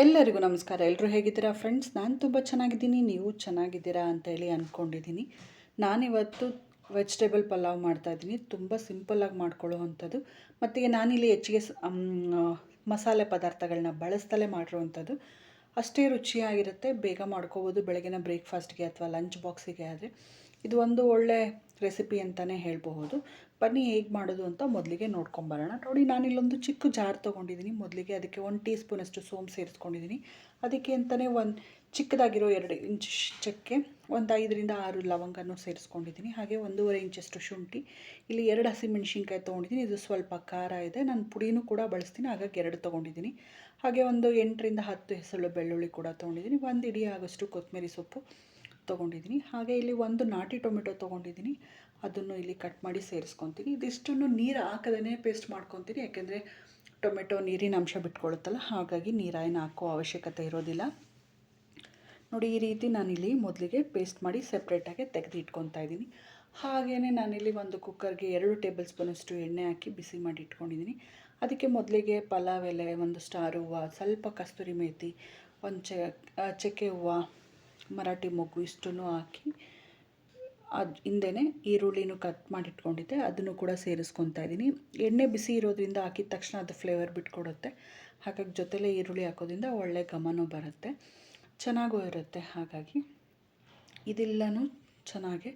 ಎಲ್ಲರಿಗೂ ನಮಸ್ಕಾರ. ಎಲ್ಲರೂ ಹೇಗಿದ್ದೀರಾ? ಫ್ರೆಂಡ್ಸ್ ನಾನು ತುಂಬ ಚೆನ್ನಾಗಿದ್ದೀನಿ. ನೀವು ಚೆನ್ನಾಗಿದ್ದೀರಾ ಅಂತೇಳಿ ಅಂದ್ಕೊಂಡಿದ್ದೀನಿ ನಾನಿವತ್ತು ವೆಜಿಟೇಬಲ್ ಪಲಾವ್ ಮಾಡ್ತಾಯಿದ್ದೀನಿ ತುಂಬ ಸಿಂಪಲ್ಲಾಗಿ ಮಾಡ್ಕೊಳ್ಳೋ ಅಂಥದ್ದು ಮತ್ತು ನಾನಿಲ್ಲಿ ಹೆಚ್ಚಿಗೆ ಮಸಾಲೆ ಪದಾರ್ಥಗಳನ್ನ ಬಳಸ್ತಲೇ ಮಾಡಿರುವಂಥದ್ದು. ಅಷ್ಟೇ ರುಚಿಯಾಗಿರುತ್ತೆ. ಬೇಗ ಮಾಡ್ಕೋಬೋದು. ಬೆಳಗಿನ ಬ್ರೇಕ್ಫಾಸ್ಟ್ಗೆ ಅಥವಾ ಲಂಚ್ ಬಾಕ್ಸಿಗೆ ಆದರೆ. ಇದು ಒಂದು ಒಳ್ಳೆ ರೆಸಿಪಿ ಅಂತಲೇ ಹೇಳಬಹುದು. ಬನ್ನಿ ಹೇಗೆ ಮಾಡೋದು ಅಂತ ಮೊದಲಿಗೆ ನೋಡ್ಕೊಂಬರೋಣ. ನೋಡಿ, ನಾನು ಇಲ್ಲೊಂದು ಚಿಕ್ಕ ಜಾರ್ ತೊಗೊಂಡಿದ್ದೀನಿ. ಮೊದಲಿಗೆ ಅದಕ್ಕೆ ಒಂದು ಟೀ ಸ್ಪೂನಷ್ಟು ಸೋಂಪು ಸೇರಿಸ್ಕೊಂಡಿದ್ದೀನಿ. ಅದಕ್ಕೆ ಅಂತಲೇ ಒಂದು ಚಿಕ್ಕದಾಗಿರೋ ಎರಡು ಇಂಚ್ ಚಕ್ಕೆ, ಒಂದು ಐದರಿಂದ ಆರು ಲವಂಗನೂ ಸೇರಿಸ್ಕೊಂಡಿದ್ದೀನಿ. ಹಾಗೆ ಒಂದೂವರೆ ಇಂಚಷ್ಟು ಶುಂಠಿ, ಇಲ್ಲಿ ಎರಡು ಹಸಿಮೆಣ್ಸಿನ್ಕಾಯಿ ತೊಗೊಂಡಿದ್ದೀನಿ. ಇದು ಸ್ವಲ್ಪ ಖಾರ ಇದೆ. ನಾನು ಪುಡಿನೂ ಕೂಡ ಬಳಸ್ತೀನಿ. ಹಾಗಾಗಿ ಎರಡು ತೊಗೊಂಡಿದ್ದೀನಿ. ಹಾಗೆ ಒಂದು ಎಂಟರಿಂದ ಹತ್ತು ಹೆಸರು ಬೆಳ್ಳುಳ್ಳಿ ಕೂಡ ತೊಗೊಂಡಿದ್ದೀನಿ. ಒಂದು ಇಡೀ ಆಗೋಷ್ಟು ಕೊತ್ತಂಬರಿ ಸೊಪ್ಪು ತೊಗೊಂಡಿದ್ದೀನಿ. ಹಾಗೆ ಇಲ್ಲಿ ಒಂದು ನಾಟಿ ಟೊಮೆಟೊ ತೊಗೊಂಡಿದ್ದೀನಿ. ಅದನ್ನು ಇಲ್ಲಿ ಕಟ್ ಮಾಡಿ ಸೇರಿಸ್ಕೊತೀನಿ. ಇದಿಷ್ಟನ್ನು ನೀರು ಹಾಕದೇ ಪೇಸ್ಟ್ ಮಾಡ್ಕೊತೀನಿ. ಯಾಕೆಂದರೆ ಟೊಮೆಟೊ ನೀರಿನ ಅಂಶ ಬಿಟ್ಕೊಳ್ಳುತ್ತಲ್ಲ ಹಾಗಾಗಿ ನೀರೇನು ಹಾಕೋ ಅವಶ್ಯಕತೆ ಇರೋದಿಲ್ಲ. ನೋಡಿ, ಈ ರೀತಿ ನಾನಿಲ್ಲಿ ಮೊದಲಿಗೆ ಪೇಸ್ಟ್ ಮಾಡಿ ಸೆಪ್ರೇಟಾಗಿ ತೆಗೆದು ಇಟ್ಕೊತಾ ಇದ್ದೀನಿ. ಹಾಗೆಯೇ ನಾನಿಲ್ಲಿ ಒಂದು ಕುಕ್ಕರ್ಗೆ ಎರಡು ಟೇಬಲ್ ಸ್ಪೂನಷ್ಟು ಎಣ್ಣೆ ಹಾಕಿ ಬಿಸಿ ಮಾಡಿ ಇಟ್ಕೊಂಡಿದ್ದೀನಿ. ಅದಕ್ಕೆ ಮೊದಲಿಗೆ ಪಲಾವ್ ಎಲೆ, ಒಂದು ಸ್ಟಾರ್ ಹೂವು, ಸ್ವಲ್ಪ ಕಸ್ತೂರಿ ಮೇಥಿ ಒಂದು ಚಕ್ಕೆ ಹೂವು ಮರಾಠಿ ಮೊಗ್ಗು ಇಷ್ಟನ್ನು ಹಾಕಿ ಅದು ಹಿಂದೆನೇ ಈರುಳ್ಳಿನೂ ಕಟ್ ಮಾಡಿಟ್ಕೊಂಡಿದ್ದೆ, ಅದನ್ನು ಕೂಡ ಸೇರಿಸ್ಕೊತಾ ಇದ್ದೀನಿ. ಎಣ್ಣೆ ಬಿಸಿ ಇರೋದ್ರಿಂದ ಹಾಕಿದ ತಕ್ಷಣ ಅದು ಫ್ಲೇವರ್ ಬಿಟ್ಕೊಡುತ್ತೆ. ಹಾಗಾಗಿ ಜೊತೆಲೇ ಈರುಳ್ಳಿ ಹಾಕೋದ್ರಿಂದ ಒಳ್ಳೆ ಘಮನೂ ಬರುತ್ತೆ, ಚೆನ್ನಾಗೂ ಇರುತ್ತೆ ಹಾಗಾಗಿ. ಇದೆಲ್ಲನೂ ಚೆನ್ನಾಗಿ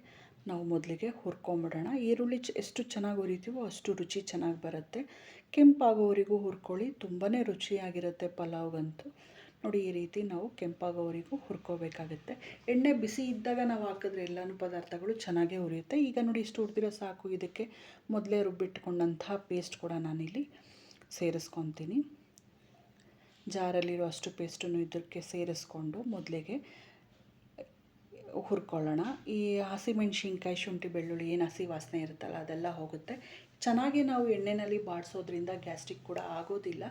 ನಾವು ಮೊದಲಿಗೆ ಹುರ್ಕೊಂಬಿಡೋಣ. ಈರುಳ್ಳಿ ಎಷ್ಟು ಚೆನ್ನಾಗಿ ಹುರಿತೀವೋ ಅಷ್ಟು ರುಚಿ ಚೆನ್ನಾಗಿ ಬರುತ್ತೆ. ಕೆಂಪಾಗೋವರೆಗೂ ಹುರ್ಕೊಳ್ಳಿ ತುಂಬಾ ರುಚಿಯಾಗಿರುತ್ತೆ ಪಲಾವ್ಗಂತೂ. ನೋಡಿ, ಈ ರೀತಿ ನಾವು ಕೆಂಪಾಗೋವರೆಗೂ ಹುರ್ಕೋಬೇಕಾಗುತ್ತೆ. ಎಣ್ಣೆ ಬಿಸಿ ಇದ್ದಾಗ ನಾವು ಹಾಕಿದ್ರೆ ಎಲ್ಲನೂ ಪದಾರ್ಥಗಳು ಚೆನ್ನಾಗೇ ಹುರಿಯುತ್ತೆ ಈಗ ನೋಡಿ, ಇಷ್ಟು ಹುರಿದಿರೋ ಸಾಕು. ಇದಕ್ಕೆ ಮೊದಲೇ ರುಬ್ಬಿಟ್ಕೊಂಡಂತಹ ಪೇಸ್ಟ್ ಕೂಡ ನಾನಿಲ್ಲಿ ಸೇರಿಸ್ಕೊತೀನಿ. ಜಾರಲ್ಲಿರೋ ಅಷ್ಟು ಪೇಸ್ಟನ್ನು ಇದಕ್ಕೆ ಸೇರಿಸ್ಕೊಂಡು ಮೊದಲಿಗೆ ಹುರ್ಕೊಳ್ಳೋಣ. ಈ ಹಸಿಮೆಣ್ಸಿನ್ಕಾಯಿ, ಶುಂಠಿ, ಬೆಳ್ಳುಳ್ಳಿ, ಏನು ಹಸಿ ವಾಸನೆ ಇರುತ್ತಲ್ಲ, ಅದೆಲ್ಲ ಹೋಗುತ್ತೆ. ಚೆನ್ನಾಗಿ ನಾವು ಎಣ್ಣೆಯಲ್ಲಿ ಬಾಡಿಸೋದ್ರಿಂದ ಗ್ಯಾಸ್ಟ್ರಿಕ್ ಕೂಡ ಆಗೋದಿಲ್ಲ.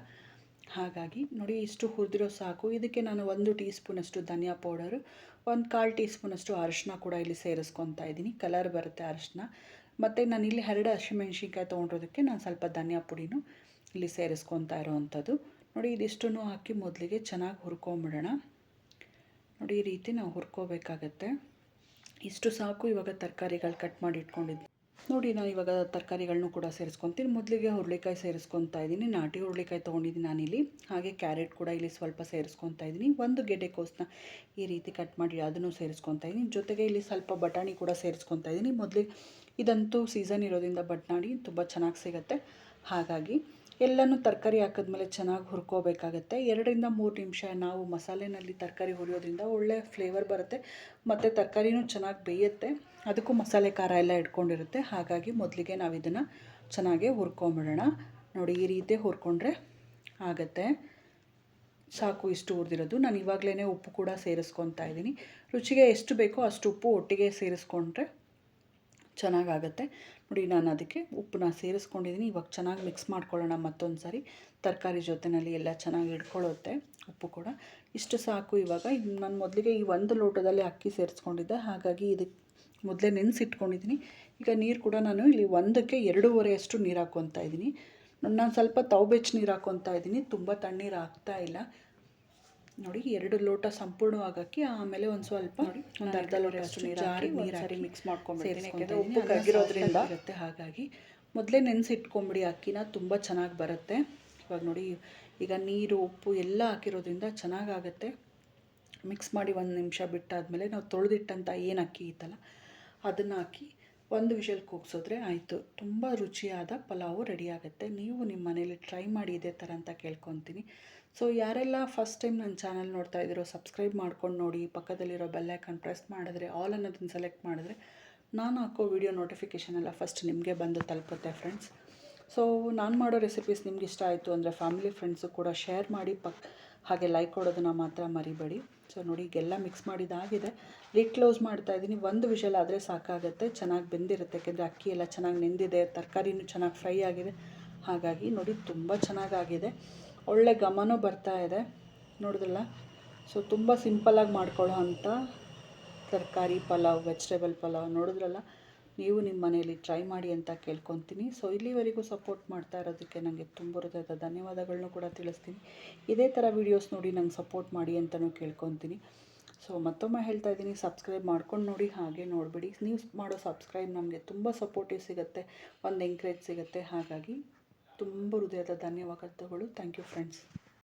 ಹಾಗಾಗಿ ನೋಡಿ, ಇಷ್ಟು ಹುರಿದಿರೋ ಸಾಕು. ಇದಕ್ಕೆ ನಾನು ಒಂದು ಟೀ ಸ್ಪೂನಷ್ಟು ಧನಿಯಾ ಪೌಡರು, ಒಂದು ಕಾಲು ಟೀ ಸ್ಪೂನಷ್ಟು ಅರಶಿನ ಕೂಡ ಇಲ್ಲಿ ಸೇರಿಸ್ಕೊತಾ ಇದ್ದೀನಿ. ಕಲರ್ ಬರುತ್ತೆ ಅರಶಿನ ಮತ್ತು ನಾನು ಇಲ್ಲಿ ಎರಡು ಹಸಿಮೆಣ್ಸಿನ್ಕಾಯಿ ತೊಗೊಂಡಿರೋದಕ್ಕೆ ನಾನು ಸ್ವಲ್ಪ ಧನಿಯಾ ಪುಡಿನೂ ಇಲ್ಲಿ ಸೇರಿಸ್ಕೊತಾ ಇರೋವಂಥದ್ದು. ನೋಡಿ ಇದಿಷ್ಟು ಹಾಕಿ ಮೊದಲಿಗೆ ಚೆನ್ನಾಗಿ ಹುರ್ಕೊಂಬಿಡೋಣ. ನೋಡಿ, ಈ ರೀತಿ ನಾವು ಹುರ್ಕೋಬೇಕಾಗತ್ತೆ. ಇಷ್ಟು ಸಾಕು. ಇವಾಗ ತರಕಾರಿಗಳು ಕಟ್ ಮಾಡಿ ಇಟ್ಕೊಂಡಿದ್ದು ನೋಡಿ, ನಾನು ಇವಾಗ ತರಕಾರಿಗಳನ್ನೂ ಕೂಡ ಸೇರಿಸ್ಕೊತೀನಿ. ಮೊದಲಿಗೆ ಹುರುಳಿಕಾಯಿ ಸೇರಿಸ್ಕೊತಾ ಇದ್ದೀನಿ. ನಾಟಿ ಹುರುಳಿಕಾಯಿ ತೊಗೊಂಡಿದ್ದೀನಿ ನಾನಿಲ್ಲಿ. ಹಾಗೆ ಕ್ಯಾರೆಟ್ ಕೂಡ ಇಲ್ಲಿ ಸ್ವಲ್ಪ ಸೇರಿಸ್ಕೊತಾ ಇದ್ದೀನಿ. ಒಂದು ಗೆಡ್ಡೆಕೋಸನ್ನ ಈ ರೀತಿ ಕಟ್ ಮಾಡಿ ಅದನ್ನು ಸೇರಿಸ್ಕೊತಾ ಇದ್ದೀನಿ. ಜೊತೆಗೆ ಇಲ್ಲಿ ಸ್ವಲ್ಪ ಬಟಾಣಿ ಕೂಡ ಸೇರಿಸ್ಕೊತಾ ಇದ್ದೀನಿ. ಮೊದಲಿಗೆ ಇದಂತೂ ಸೀಸನ್ ಇರೋದ್ರಿಂದ ಬಟಾಣಿ ತುಂಬ ಚೆನ್ನಾಗಿ ಸಿಗುತ್ತೆ. ಹಾಗಾಗಿ ಎಲ್ಲನೂ ತರಕಾರಿ ಹಾಕಿದ್ಮೇಲೆ ಚೆನ್ನಾಗಿ ಹುರ್ಕೋಬೇಕಾಗತ್ತೆ. ಎರಡರಿಂದ ಮೂರು ನಿಮಿಷ ನಾವು ಮಸಾಲೆನಲ್ಲಿ ತರಕಾರಿ ಹುರಿಯೋದ್ರಿಂದ ಒಳ್ಳೆ ಫ್ಲೇವರ್ ಬರುತ್ತೆ. ಮತ್ತು ತರಕಾರಿನೂ ಚೆನ್ನಾಗಿ ಬೇಯುತ್ತೆ. ಅದಕ್ಕೂ ಮಸಾಲೆ ಖಾರ ಎಲ್ಲ ಇಟ್ಕೊಂಡಿರುತ್ತೆ. ಹಾಗಾಗಿ ಮೊದಲಿಗೆ ನಾವು ಇದನ್ನು ಚೆನ್ನಾಗಿ ಹುರ್ಕೊಂಬಿಡೋಣ. ನೋಡಿ, ಈ ರೀತಿ ಹುರ್ಕೊಂಡ್ರೆ ಆಗುತ್ತೆ. ಸಾಕು ಇಷ್ಟು ಹುರಿದಿರೋದು. ನಾನು ಇವಾಗಲೇ ಉಪ್ಪು ಕೂಡ ಸೇರಿಸ್ಕೊತಾ ಇದ್ದೀನಿ. ರುಚಿಗೆ ಎಷ್ಟು ಬೇಕೋ ಅಷ್ಟು ಉಪ್ಪು ಒಟ್ಟಿಗೆ ಸೇರಿಸ್ಕೊಂಡ್ರೆ ಚೆನ್ನಾಗಾಗತ್ತೆ. ನೋಡಿ, ನಾನು ಅದಕ್ಕೆ ಉಪ್ಪನ್ನ ಸೇರಿಸ್ಕೊಂಡಿದ್ದೀನಿ. ಇವಾಗ ಚೆನ್ನಾಗಿ ಮಿಕ್ಸ್ ಮಾಡ್ಕೊಳ್ಳೋಣ ಮತ್ತೊಂದು ಸಾರಿ ತರಕಾರಿ ಜೊತೆಯಲ್ಲಿ ಎಲ್ಲ ಚೆನ್ನಾಗಿ ಇಟ್ಕೊಳ್ಳುತ್ತೆ ಉಪ್ಪು ಕೂಡ. ಇಷ್ಟು ಸಾಕು ಇವಾಗ. ನಾನು ಮೊದಲಿಗೆ ಈ ಒಂದು ಲೋಟದಲ್ಲಿ ಅಕ್ಕಿ ಸೇರಿಸ್ಕೊಂಡಿದ್ದೆ. ಹಾಗಾಗಿ ಇದಕ್ಕೆ ಮೊದಲೇ ನೆನೆಸಿಟ್ಕೊಂಡಿದ್ದೀನಿ. ಈಗ ನೀರು ಕೂಡ ನಾನು ಇಲ್ಲಿ ಒಂದಕ್ಕೆ ಎರಡೂವರೆ ಅಷ್ಟು ನೀರು ಹಾಕ್ಕೊತಾ ಇದ್ದೀನಿ. ನಾನು ಸ್ವಲ್ಪ ತವಬೆಚ್ಚ ನೀರು ಹಾಕ್ಕೊತಾ ಇದ್ದೀನಿ. ತುಂಬ ತಣ್ಣೀರು ಹಾಕ್ತಾ ಇಲ್ಲ. ನೋಡಿ ಎರಡು ಲೋಟ ಸಂಪೂರ್ಣವಾಗಿ ಹಾಕಿ ಆಮೇಲೆ ಒಂದು ಸ್ವಲ್ಪ ನೋಡಿ ಒಂದು ಅರ್ಧ ಲೋಟ ಅಷ್ಟು ನೀರು ಹಾಕಿ ನೀರು ಹಾಕಿ ಮಿಕ್ಸ್ ಮಾಡ್ಕೊಂಡು ಉಪ್ಪು ಕರಗಿರೋದ್ರಿಂದ ಇರುತ್ತೆ ಹಾಗಾಗಿ. ಮೊದಲೇ ನೆನೆಸಿಟ್ಕೊಂಬಿಡಿ ಅಕ್ಕಿನ. ತುಂಬ ಚೆನ್ನಾಗಿ ಬರುತ್ತೆ. ಇವಾಗ ನೋಡಿ ಈಗ ನೀರು ಉಪ್ಪು ಎಲ್ಲ ಹಾಕಿರೋದ್ರಿಂದ ಚೆನ್ನಾಗಾಗತ್ತೆ. ಮಿಕ್ಸ್ ಮಾಡಿ ಒಂದು ನಿಮಿಷ ಬಿಟ್ಟಾದಮೇಲೆ ನಾವು ತೊಳೆದಿಟ್ಟಂಥ ಏನು ಅಕ್ಕಿ ಇತ್ತಲ್ಲ ಅದನ್ನು ಹಾಕಿ ಒಂದು ವಿಷಲ್ ಕೂಗ್ಸಿದ್ರೆ ಆಯಿತು. ತುಂಬ ರುಚಿಯಾದ ಪಲಾವು ರೆಡಿ ಆಗುತ್ತೆ ನೀವು ನಿಮ್ಮ ಮನೇಲಿ ಟ್ರೈ ಮಾಡಿ ಇದೇ ಥರ ಅಂತ ಕೇಳ್ಕೊತೀನಿ. ಸೊ, ಯಾರೆಲ್ಲ ಫಸ್ಟ್ ಟೈಮ್ ನನ್ನ ಚಾನಲ್ ನೋಡ್ತಾ ಇದ್ದೀರೋ, ಸಬ್ಸ್ಕ್ರೈಬ್ ಮಾಡ್ಕೊಂಡು ನೋಡಿ, ಪಕ್ಕದಲ್ಲಿರೋ ಬೆಲ್ಲೈಕನ್ ಪ್ರೆಸ್ ಮಾಡಿದ್ರೆ, ಆಲ್ ಅನ್ನೋದನ್ನು ಸೆಲೆಕ್ಟ್ ಮಾಡಿದ್ರೆ, ನಾನು ಹಾಕೋ ವಿಡಿಯೋ ನೋಟಿಫಿಕೇಷನ್ ಎಲ್ಲ ಫಸ್ಟ್ ನಿಮಗೆ ಬಂದು ತಲುಪುತ್ತೆ ಫ್ರೆಂಡ್ಸ್. ಸೊ, ನಾನು ಮಾಡೋ ರೆಸಿಪೀಸ್ ನಿಮ್ಗೆ ಇಷ್ಟ ಆಯಿತು ಅಂದರೆ ಫ್ಯಾಮಿಲಿ ಫ್ರೆಂಡ್ಸು ಕೂಡ ಶೇರ್ ಮಾಡಿ, ಪಕ್ ಹಾಗೆ ಲೈಕ್ ಕೊಡೋದನ್ನು ಮಾತ್ರ ಮರಿಬೇಡಿ. ಸೊ ನೋಡಿ, ಈಗೆಲ್ಲ ಮಿಕ್ಸ್ ಮಾಡಿದಾಗಿದೆ. ಲಿಡ್ ಕ್ಲೋಸ್ ಮಾಡ್ತಾ ಇದ್ದೀನಿ. ಒಂದು ವಿಷಲ್ ಆದರೆ ಸಾಕಾಗುತ್ತೆ. ಚೆನ್ನಾಗಿ ಬೆಂದಿರುತ್ತೆ. ಯಾಕೆಂದರೆ ಅಕ್ಕಿ ಎಲ್ಲ ಚೆನ್ನಾಗಿ ನೆಂದಿದೆ. ತರಕಾರಿನೂ ಚೆನ್ನಾಗಿ ಫ್ರೈ ಆಗಿದೆ. ಹಾಗಾಗಿ ನೋಡಿ, ತುಂಬ ಚೆನ್ನಾಗಾಗಿದೆ. ಒಳ್ಳೆ ಘಮನೂ ಬರ್ತಾ ಇದೆ. ನೋಡಿದ್ರಲ್ಲ? ಸೊ ತುಂಬ ಸಿಂಪಲ್ಲಾಗಿ ಮಾಡ್ಕೊಳ್ಳೋ ಅಂಥ ತರಕಾರಿ ಪಲಾವ್ ವೆಜಿಟೇಬಲ್ ಪಲಾವ್ ನೋಡಿದ್ರಲ್ಲ? ನೀವು ನಿಮ್ಮ ಮನೆಯಲ್ಲಿ ಟ್ರೈ ಮಾಡಿ ಅಂತ ಕೇಳ್ಕೊತೀನಿ. ಸೊ ಇಲ್ಲಿವರೆಗೂ ಸಪೋರ್ಟ್ ಮಾಡ್ತಾ ಇರೋದಕ್ಕೆ ನನಗೆ ತುಂಬ ಹೃದಯದ ಧನ್ಯವಾದಗಳನ್ನೂ ಕೂಡ ತಿಳಿಸ್ತೀನಿ. ಇದೇ ಥರ ವೀಡಿಯೋಸ್ ನೋಡಿ ನಂಗೆ ಸಪೋರ್ಟ್ ಮಾಡಿ ಅಂತಲೂ ಕೇಳ್ಕೊತೀನಿ. ಸೊ ಮತ್ತೊಮ್ಮೆ ಹೇಳ್ತಾ ಇದ್ದೀನಿ ಸಬ್ಸ್ಕ್ರೈಬ್ ಮಾಡ್ಕೊಂಡು ನೋಡಿ, ಹಾಗೆ ನೋಡಿಬಿಡಿ. ನೀವು ಮಾಡೋ ಸಬ್ಸ್ಕ್ರೈಬ್ ನಮಗೆ ತುಂಬ ಸಪೋರ್ಟಿವ್ ಸಿಗುತ್ತೆ, ಒಂದು ಎಂಕರೇಜ್ ಸಿಗುತ್ತೆ. ಹಾಗಾಗಿ ತುಂಬ ಹೃದಯದ ಧನ್ಯವಾದಗಳು. Thank you friends